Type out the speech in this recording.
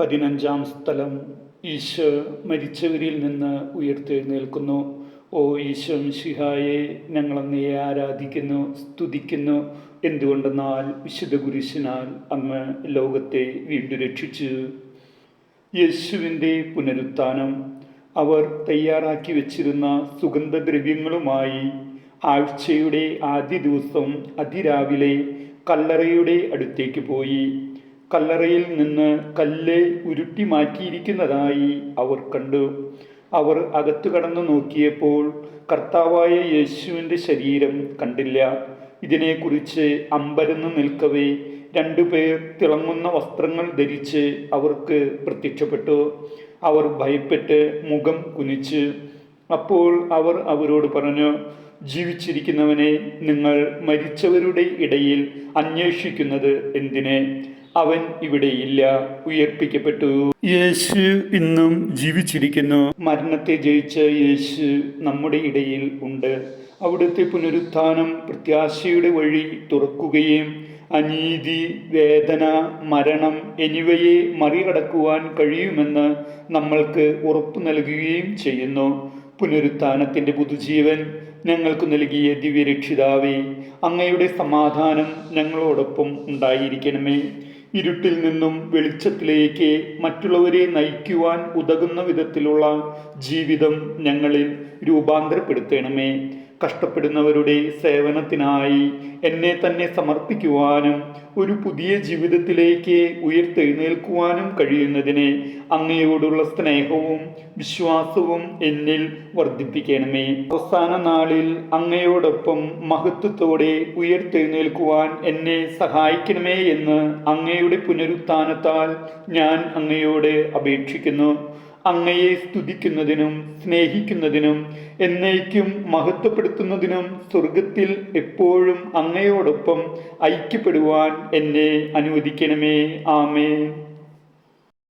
പതിനഞ്ചാം സ്ഥലം ഈശോ മരിച്ചവരിൽ നിന്ന് ഉയർത്തെഴുന്നേൽക്കുന്നു. ഓ ഈശോ മിശിഹായെ ഞങ്ങൾ അങ്ങയെ ആരാധിക്കുന്നു സ്തുതിക്കുന്നു. എന്തുകൊണ്ടെന്നാൽ വിശുദ്ധ കുരിശിനാൽ അങ്ങ് ലോകത്തെ വീണ്ടും രക്ഷിച്ചു. യേശുവിന്റെ പുനരുത്ഥാനം. അവർ തയ്യാറാക്കി വച്ചിരുന്ന സുഗന്ധദ്രവ്യങ്ങളുമായി ആഴ്ചയുടെ ആദ്യ ദിവസം അതിരാവിലെ കല്ലറയുടെ അടുത്തേക്ക് പോയി. കല്ലറയിൽ നിന്ന് കല്ല് ഉരുട്ടി മാറ്റിയിരിക്കുന്നതായി അവർ കണ്ടു. അവർ അകത്തു കടന്നു നോക്കിയപ്പോൾ കർത്താവായ യേശുവിന്റെ ശരീരം കണ്ടില്ല. ഇതിനെക്കുറിച്ച് അമ്പരന്ന് നിൽക്കവേ രണ്ടുപേർ തിളങ്ങുന്ന വസ്ത്രങ്ങൾ ധരിച്ച് അവർക്ക് പ്രത്യക്ഷപ്പെട്ടു. അവർ ഭയപ്പെട്ട് മുഖം കുനിച്ച്. അപ്പോൾ അവർ അവരോട് പറഞ്ഞു ജീവിച്ചിരിക്കുന്നവനെ നിങ്ങൾ മരിച്ചവരുടെ ഇടയിൽ അന്വേഷിക്കുന്നത് എന്തിന്? അവൻ ഇവിടെയില്ല ഉയർപ്പിക്കപ്പെട്ടു. യേശു ഇന്നും ജീവിച്ചിരിക്കുന്നു. മരണത്തെ ജയിച്ച യേശു നമ്മുടെ ഇടയിൽ ഉണ്ട്. അവിടുത്തെ പുനരുത്ഥാനം പ്രത്യാശയുടെ വഴി തുറക്കുകയും അനീതി വേദന മരണം എന്നിവയെ മറികടക്കുവാൻ കഴിയുമെന്ന് നമ്മൾക്ക് ഉറപ്പു നൽകുകയും ചെയ്യുന്നു. പുനരുത്ഥാനത്തിന്റെ പുതുജീവൻ ഞങ്ങൾക്ക് നൽകിയ ദിവ്യരക്ഷിതാവേ അങ്ങയുടെ സമാധാനം ഞങ്ങളോടൊപ്പം ഉണ്ടായിരിക്കണമേ. ഇരുട്ടിൽ നിന്നും വെളിച്ചത്തിലേക്ക് മറ്റുള്ളവരെ നയിക്കുവാൻ ഉതകുന്ന വിധത്തിലുള്ള ജീവിതം ഞങ്ങളിൽ രൂപാന്തരപ്പെടുത്തണമേ. കഷ്ടപ്പെടുന്നവരുടെ സേവനത്തിനായി എന്നെ തന്നെ സമർപ്പിക്കുവാനും ഒരു പുതിയ ജീവിതത്തിലേക്ക് ഉയർത്തെഴുന്നേൽക്കുവാനും കഴിയുന്നതിന് അങ്ങയോടുള്ള സ്നേഹവും വിശ്വാസവും എന്നിൽ വർദ്ധിപ്പിക്കണമേ. അവസാന നാളിൽ അങ്ങയോടൊപ്പം മഹത്വത്തോടെ ഉയർത്തെഴുന്നേൽക്കുവാൻ എന്നെ സഹായിക്കണമേ എന്ന് അങ്ങയുടെ പുനരുത്ഥാനത്താൽ ഞാൻ അങ്ങയോട് അപേക്ഷിക്കുന്നു. അങ്ങയെ സ്തുതിക്കുന്നതിനും സ്നേഹിക്കുന്നതിനും എന്നേക്കും മഹത്വപ്പെടുത്തുന്നതിനും സ്വർഗത്തിൽ എപ്പോഴും അങ്ങയോടൊപ്പം ഐക്യപ്പെടുവാൻ എന്നെ അനുവദിക്കണമേ. ആമേ